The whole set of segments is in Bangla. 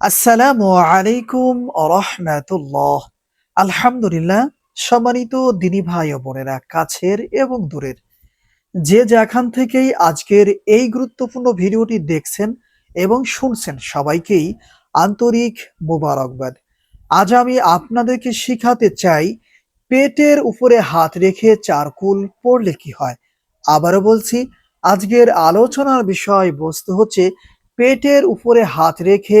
আসসালামু আলাইকুম রহমাতুল্লাহ। আলহামদুলিল্লাহ, সম্মানিত দিনী ভাই ও বোনেরা কাছের এবং দূরের। যে যেখান থেকেই আজকের এই গুরুত্বপূর্ণ ভিডিওটি দেখছেন এবং শুনছেন সবাইকেই আন্তরিক মোবারকবাদ। আজ আমি আপনাদেরকে শিখাতে চাই, পেটের উপরে হাত রেখে চারকুল পড়লে কি হয়? আবারও বলছি, আজকের আলোচনার বিষয় বস্তু হচ্ছে, পেটের উপরে হাত রেখে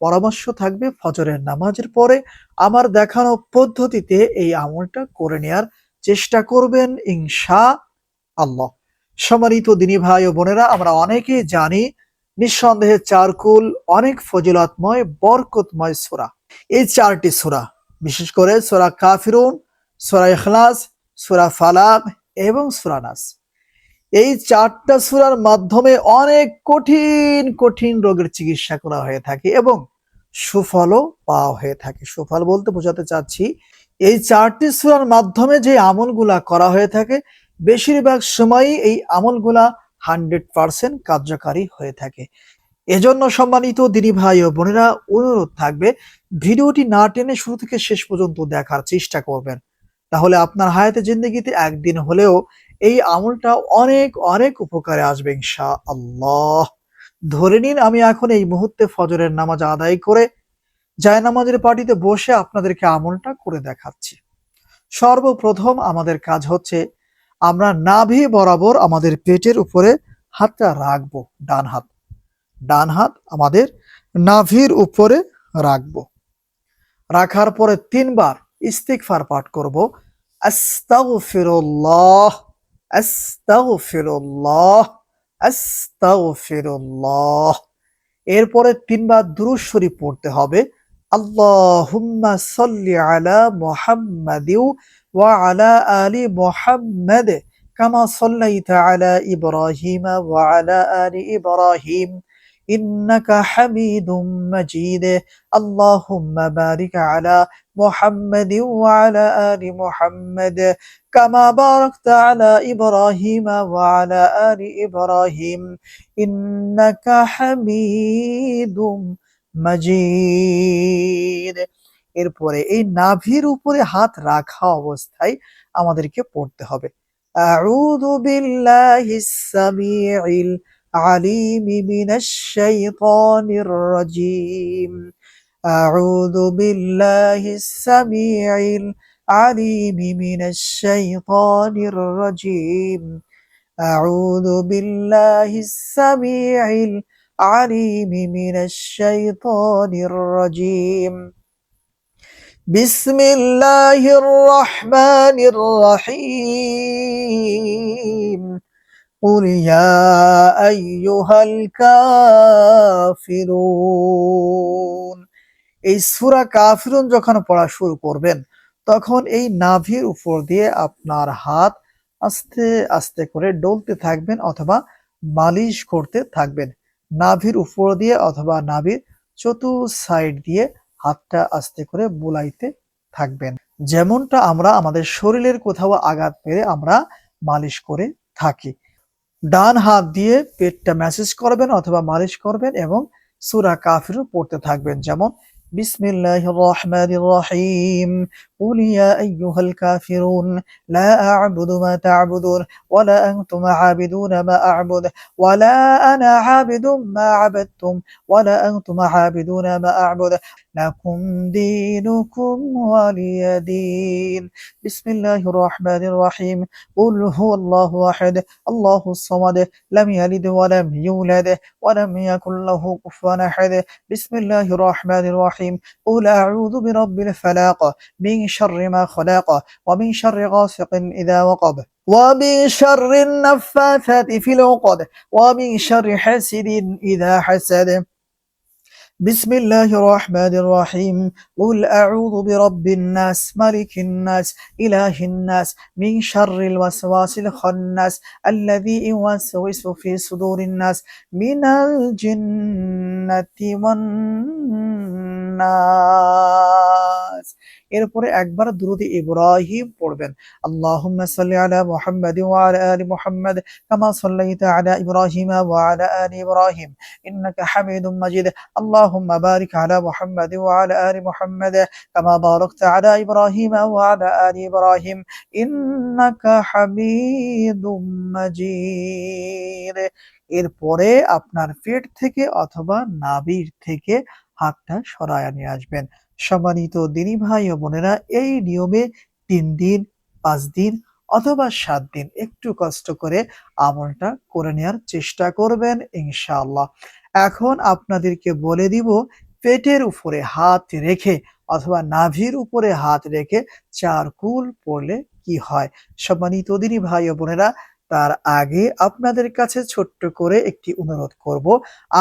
পরামর্শ থাকবে ফজরের নামাজের পরে। আমার দেখানো পদ্ধতিতে এই আমলটা করে নেয়ার চেষ্টা করবেন ইনশা আল্লাহ সম্মানিত দিনী ভাই ও বোনেরা, আমরা অনেকেই জানি নিঃসন্দেহে চারকুল অনেক ফজিলতময়, বরকতময় সোরা। এই চারটি সোরা, বিশেষ করে সোরা কাফিরুন, সোরা ইখলাস, সোরা ফালাক এবং সোরা নাস। এই চারটা সুরার মাধ্যমে অনেক কঠিন কঠিন রোগের চিকিৎসা করা হয়ে থাকে এবং সুফলও পাওয়া হয়ে থাকে। সুফল বলতে বোঝাতে চাচ্ছি, এই চারটি সুরার মাধ্যমে যে আমলগুলা করা হয়ে থাকে, বেশিরভাগ সময়ই এই আমলগুলা হান্ড্রেড পার্সেন্ট কার্যকারী হয়ে থাকে। এজন্য সম্মানিত দিনী ভাই ও বোনেরা, অনুরোধ থাকবে, ভিডিওটি না টেনে শুরু থেকে শেষ পর্যন্ত দেখার চেষ্টা করবেন। তাহলে আপনার হায়াতে জিন্দগিতে একদিন হলেও এই আমলটা অনেক অনেক উপকারে আসবে ইনশা আল্লাহ ধরে নিন আমি এখন এই মুহূর্তে ফজরের নামাজ আদায় করে জায় নামাজের পার্টিতে বসে আপনাদেরকে আমলটা করে দেখাচ্ছি। সর্বপ্রথম আমাদের কাজ হচ্ছে আমরা নাভি বরাবর আমাদের পেটের উপরে হাতটা রাখব, ডান হাত। ডান হাত আমাদের নাভির উপরে রাখব। রাখার পরে তিনবার ইস্তিকফার পাঠ করব। আস্তাগফিরুল্লাহ। আস্তাগফিরুল্লাহ আস্তাগফিরুল্লাহ। এরপরে তিনবার দুরুদ শরীফ পড়তে হবে। আল্লাহুম্মা সাল্লি আলা মুহাম্মাদি ওয়া আলা আলি মুহাম্মাদ, কামা সাল্লাইতা আলা ইব্রাহিম ওয়া আলা আলি ইব্রাহিম। ইন্নাকা হামিদুম মাজিদ। আল্লাহুম্মা বারিক আলা محمد وعلى آل محمد كما باركت على إبراهيم وعلى آل إبراهيم إنك حميد مجيد এরপরে এই নাভির উপরে হাত রাখা অবস্থায় আমাদেরকে পড়তে হবে আউযু বিল্লাহিস সামিউল العليم من الشيطان الرجيم أعوذ بالله السميع العليم من الشيطان الرجيم. أعوذ بالله السميع العليم من الشيطان الرجيم. بسم الله الرحمن الرحيم. قل يا أيها الكافرون. এই সুরা কাফিরুন যখন পড়া শুরু করবেন, তখন এই নাভির উপর দিয়ে আপনার হাত আস্তে আস্তে করে ডলতে থাকবেন অথবা মালিশ করতে থাকবেন। নাভির উপর দিয়ে অথবা নাভির চতুর সাইড দিয়ে হাতটা আস্তে করে বুলাইতে থাকবেন। যেমনটা আমরা আমাদের শরীরের কোথাও আঘাত পেলে আমরা মালিশ করে থাকি। ডান হাত দিয়ে পেটটা ম্যাসেজ করবেন অথবা মালিশ করবেন এবং সুরা কাফিরও পড়তে থাকবেন। যেমন بسم الله الرحمن الرحيم. قل يا أيها الكافرون لا أعبد ما تعبدون ولا أنتم عابدون ما أعبد ولا أنا عابد ما عبدتم ولا أنتم عابدون ما أعبد. لكم دينكم ولي دين. بسم الله الرحمن الرحيم. قل هو الله أحد الله الصمد لم يلد ولم يولد ولم يكن له كفوا أحد. بسم الله الرحمن الرحيم. قل أعوذ برب الفلاق من شر ما خلق ومن شر غاسق إذا وقب ومن شر النفاثات في العقد ومن شر حاسد إذا حسد. بسم الله الرحمن الرحيم. قل أعوذ برب الناس ملك الناس إله الناس من شر الوسواس الخناس الذي يوسوس في صدور الناس من الجنة والناس nas এরপরে একবার দুরুদে ইব্রাহিম পড়বেন। আল্লাহুম্মা সাল্লি আলা মুহাম্মাদ ওয়া আলা আলি মুহাম্মাদ কামা সাল্লাইতা আলা ইব্রাহিম ওয়া আলা আলি ইব্রাহিম। ইন্নাকা হামিদুম মাজিদ। আল্লাহুম্মা বারিক আলা মুহাম্মাদ ওয়া আলা আলি মুহাম্মাদ কামা বারাকতা আলা ইব্রাহিম ওয়া আলা আলি ইব্রাহিম। ইন্নাকা হামিদুম মাজিদ। এরপরে আপনার পেট থেকে অথবা নাভির থেকে হাতটা সরায় নিয়ে আসবেন। সম্মানিত দিনী ভাই ও বোনেরা, এই নিয়মে তিন দিন, পাঁচ দিন অথবা সাত দিন একটু কষ্ট করে আমলটা করে নেওয়ার চেষ্টা করবেন ইনশাআল্লাহ। এখন আপনাদেরকে বলে দিব, পেটের উপরে হাত রেখে অথবা নাভির উপরে হাত রেখে চার কুল পড়লে কি হয়? সম্মানিত দিনী ভাই ও বোনেরা তার আগে আপনাদের কাছে ছোট্ট করে একটি অনুরোধ করব।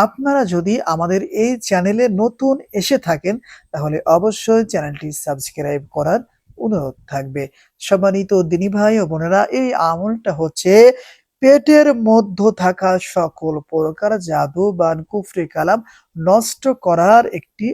আপনারা যদি আমাদের এই চ্যানেলে নতুন এসে থাকেন, তাহলে অবশ্যই চ্যানেলটি সাবস্ক্রাইব করার অনুরোধ থাকবে। সম্মানিত দিনী ভাই ও বোনেরা, এই আমলটা হচ্ছে পেটের মধ্য থাকা সকল প্রকার জাদু বা কুফরি কালাম নষ্ট করার একটি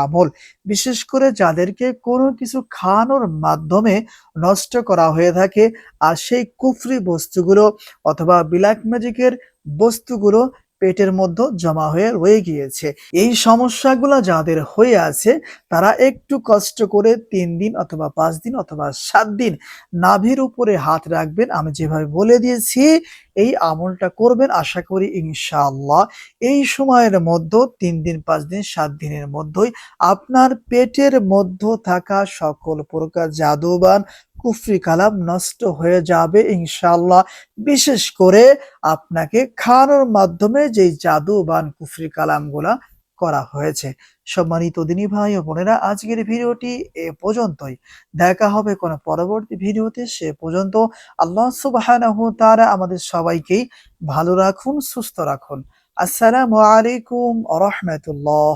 আমল। বিশেষ করে যাদেরকে কোনো কিছু খাওয়ানোর মাধ্যমে নষ্ট করা হয়ে থাকে, আর সেই কুফরি বস্তুগুলো অথবা ব্ল্যাক ম্যাজিকের বস্তুগুলো পেটের মধ্যে জমা হয়ে রয়ে গিয়েছে। এই সমস্যাগুলো যাদের হয়ে আছে, তারা একটু কষ্ট করে তিন দিন অথবা পাঁচ দিন অথবা সাত দিন নাভির উপরে হাত রাখবেন। আমি যেভাবে বলে দিয়েছি, এই আমলটা করবেন আশা করি ইনশাআল্লাহ। এই সময়ের মধ্যে, তিন দিন, পাঁচ দিন, সাত দিনের মধ্যেই আপনার পেটের মধ্যে থাকা সকল প্রকার জাদুবান কুফরি কালাম নষ্ট হয়ে যাবে ইনশাআল্লাহ। বিশেষ করে আপনাকে খাওয়ানোর মাধ্যমে যে জাদুবান কুফরি কালামগুলা করা হয়েছে। সম্মানিত দিনী ভাই ও বোনেরা, আজকের ভিডিওটি এ পর্যন্তই। দেখা হবে কোনো পরবর্তী ভিডিওতে, সে পর্যন্ত আল্লাহ সুবহানাহু তারা আমাদের সবাইকেই ভালো রাখুন, সুস্থ রাখুন। আসসালামু আলাইকুম রাহমাতুল্লাহ।